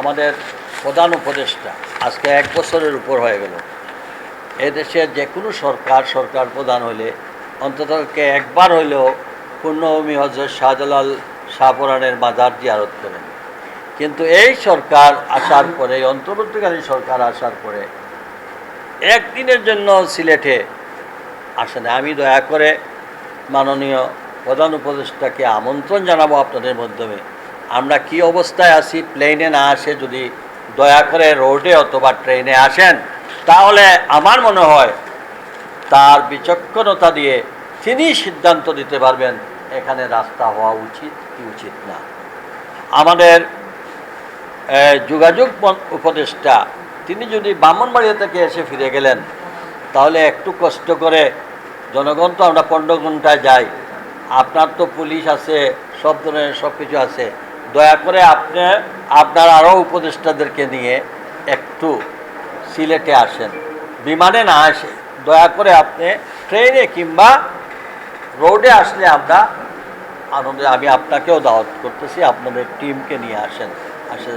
আমাদের প্রধান উপদেষ্টা আজকে এক বছরের উপর হয়ে গেল। এদেশের যে কোনো সরকার সরকার প্রধান হলে অন্ততকে একবার হইলেও পূর্ণভূমি হজরত শাহজালাল শাহপুরাণের মাজার জিয়ারত করেন। কিন্তু এই সরকার আসার পরে অন্তর্বর্তীকালীন সরকার আসার পরে একদিনের জন্য সিলেটে আসেন আমি দয়া করে মাননীয় প্রধান উপদেষ্টাকে আমন্ত্রণ জানাব আপনাদের মাধ্যমে। আমরা কি অবস্থায় আছি প্লেনে না আসে, যদি দয়া করে রোডে অথবা ট্রেনে আসেন, তাহলে আমার মনে হয় তার বিচক্ষণতা দিয়ে তিনি সিদ্ধান্ত দিতে পারবেন, এখানে রাস্তা হওয়া উচিত কি উচিত না। আমাদের যোগাযোগ উপদেষ্টা, তিনি যদি ব্রাহ্মণবাড়িয়া থেকে এসে ফিরে গেলেন, তাহলে একটু কষ্ট করে, জনগণ তো আমরা পনেরো ঘন্টায় যাই, আপনার তো পুলিশ আছে, সব ধরনের সব কিছু আছে দয়া করে আপনি, আপনার আরও উপদেষ্টাদেরকে নিয়ে একটু সিলেটে আসেন। বিমানে না আসে। দয়া করে আপনি ট্রেনে কিংবা রোডে আসলে আমরা আনন্দে, আমি আপনাকেও দাওয়াত করতেছি, আপনাদের টিমকে নিয়ে আসেন। আসে।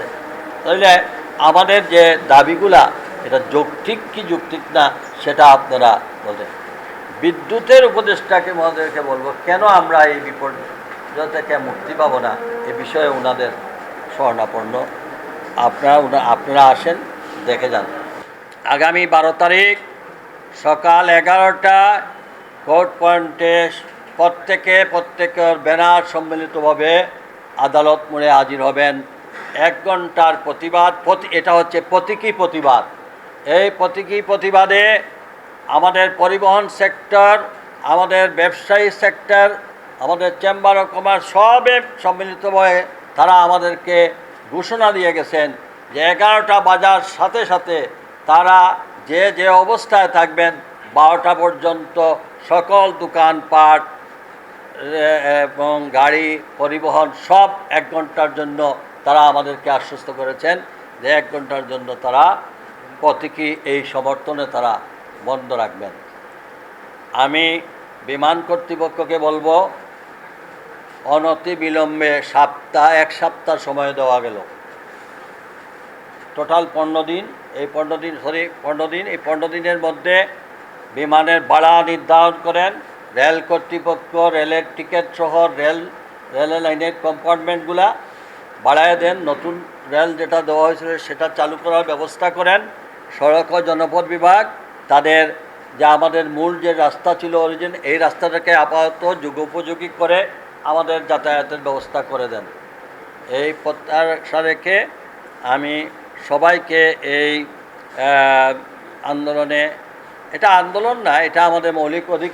তাহলে আমাদের যে দাবিগুলা, এটা যৌক্তিক কি যৌক্তিক না, সেটা আপনারা বলেন। বিদ্যুতের উপদেষ্টাকে মহাদেরকে বলব, কেন আমরা এই বিপর্যয় থেকে মুক্তি পাবো না? এ বিষয়ে ওনাদের স্বর্ণাপন্ন। আপনারা আপনারা আসেন, দেখে যান। আগামী বারো তারিখ সকাল এগারোটা কোর্ট পয়েন্টে প্রত্যেকে, প্রত্যেকের ব্যানার সম্মিলিতভাবে আদালত মোড়ে হাজির হবেন। এক ঘণ্টার প্রতিবাদ, প্রতি- এটা হচ্ছে প্রতীকী প্রতিবাদ। এই প্রতীকী প্রতিবাদে আমাদের পরিবহন সেক্টর, আমাদের ব্যবসায়ী সেক্টর আমাদের চেম্বার অফ কমার্স সবে সম্মিলিত হয়ে তারা আমাদেরকে ঘোষণা দিয়ে গেছেন যে এগারোটা বাজার সাথে সাথে তারা যে যে অবস্থায় থাকবেন বারোটা পর্যন্ত সকল দোকানপাট এবং গাড়ি পরিবহন সব এক ঘণ্টার জন্য তারা আমাদেরকে আশ্বস্ত করেছেন যে এক ঘণ্টার জন্য তারা প্রতীকী এই সমর্থনে তারা বন্ধ রাখবেন। আমি বিমান কর্তৃপক্ষকে বলব অনতি বিলম্বে সপ্তাহ, এক সপ্তাহ সময় দেওয়া গেল। টোটাল পনেরো দিন, এই পনেরো দিন সরি পনেরো দিন, এই পনেরো দিনের মধ্যে বিমানের ভাড়া নির্ধারণ করেন। রেল কর্তৃপক্ষ, রেলের টিকিট সহ রেল, রেলের লাইনের কম্পার্টমেন্টগুলা বাড়ায় দেন। নতুন রেল যেটা দেওয়া হয়েছিল সেটা চালু করার ব্যবস্থা করেন। সড়ক ও জনপথ বিভাগ, তাদের যা আমাদের মূল যে রাস্তা ছিল অরিজিন এই রাস্তাটাকে আপাতত যুগোপযোগী করে আমাদের যাতায়াতের ব্যবস্থা করে দেন। এই প্রত্যাশা রেখে আমি সবাইকে এই আন্দোলনে, এটা আন্দোলন না, এটা আমাদের মৌলিক অধিকার।